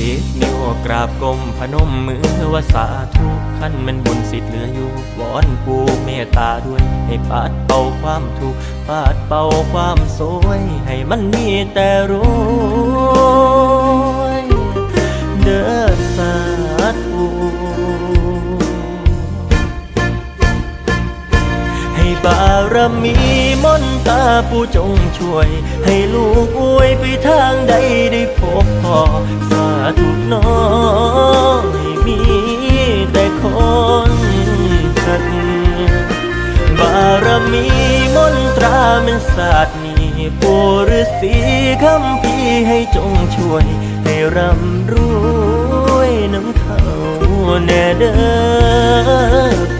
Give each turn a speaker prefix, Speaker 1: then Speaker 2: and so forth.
Speaker 1: สิบนิ้วกราบก้มพนมมือว่าสาธุขั้นมันบุญสิทธิ์เหลืออยู่วอนปูเมตตาด้วย ให้ปัดเป่าความทุกข์ปัดเป่าความสวยให้มันมีแต่รวยเด้อสาธุให้บารมีมนตาผู้จงช่วย ให้ลูกอวยไปทางใดได้พบพอ สาธุน้องมีแต่คนสัตย์บารมีมนตราเป็นศาสตร์นี้ปูฤาษีคำพีให้จงช่วย ให้ร่ำรวยน้ำเขาแน่เด้อ